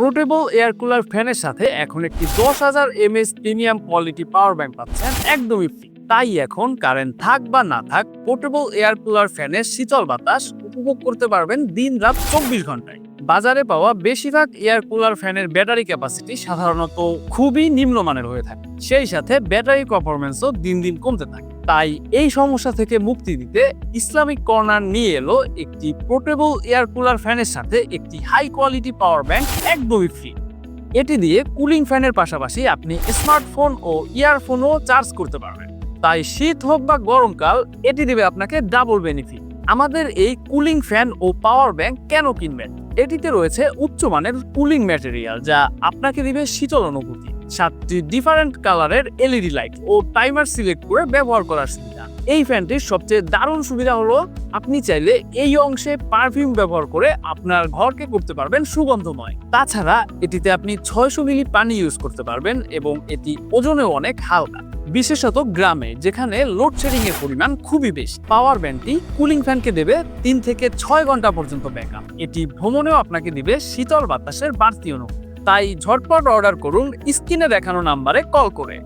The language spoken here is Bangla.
পোর্টেবল এয়ার কুলার ফ্যানের সাথে এখন একটি দশ হাজার MS premium quality power bank পাচ্ছেন, একদমই ফ্রি তাই এখন কারেন্ট থাক বা না থাক, পোর্টেবল এয়ার কুলার ফ্যানের শীতল বাতাস উপভোগ করতে পারবেন দিন রাত চব্বিশ ঘন্টায়। বাজারে পাওয়া বেশিরভাগ এয়ার কুলার ফ্যানের ব্যাটারি ক্যাপাসিটি সাধারণত খুবই নিম্নমানের হয়ে থাকে। সেই সাথে ব্যাটারি পারফরমেন্সও দিন দিন কমতে থাকে। তাই এই সমস্যা থেকে মুক্তি দিতে ইসলামিক কর্নার নিয়ে এলো একটি পোর্টেবল এয়ার কুলার ফ্যানের সাথে একটি হাই কোয়ালিটি পাওয়ার ব্যাংক একদমই ফ্রি। এটি দিয়ে কুলিং ফ্যানের পাশাপাশি আপনি স্মার্টফোন ও ইয়ারফোনও চার্জ করতে পারবেন। তাই শীত হোক বা গরমকাল, এটি দেবে আপনাকে ডাবল বেনিফিট। আমাদের এই কুলিং ফ্যান ও পাওয়ার ব্যাংক কেন কিনবেন? এটিতে রয়েছে উচ্চমানের কুলিং ম্যাটেরিয়াল যা আপনাকে দিবে শীতল অনুভূতি, সাতটি ডিফারেন্ট কালারের এলইডি লাইট ও টাইমার সিলেক্ট করে ব্যবহার করার সুবিধা। এই ফ্যানটির সবচেয়ে দারুণ সুবিধা হলো, আপনি চাইলে এই অংশে পারফিউম ব্যবহার করে আপনার ঘরকে করতে পারবেন সুগন্ধময়। তাছাড়া এটিতে আপনি ছয়শো মিলি পানি ইউজ করতে পারবেন এবং এটি ওজনেও অনেক হালকা। বিশেষত গ্রামে, যেখানে লোডশেডিং এর পরিমাণ খুবই বেশি। পাওয়ার ব্যান্ডটি কুলিং ফ্যানকে দেবে তিন থেকে ছয় ঘণ্টা পর্যন্ত ব্যাকআপ এটি ভ্রমণেও আপনাকে দিবে শীতল বাতাসের বাড়তি অনুভূতি। তাই ঝটপট অর্ডার করুন, স্ক্রিনে দেখানো নাম্বারে কল করে।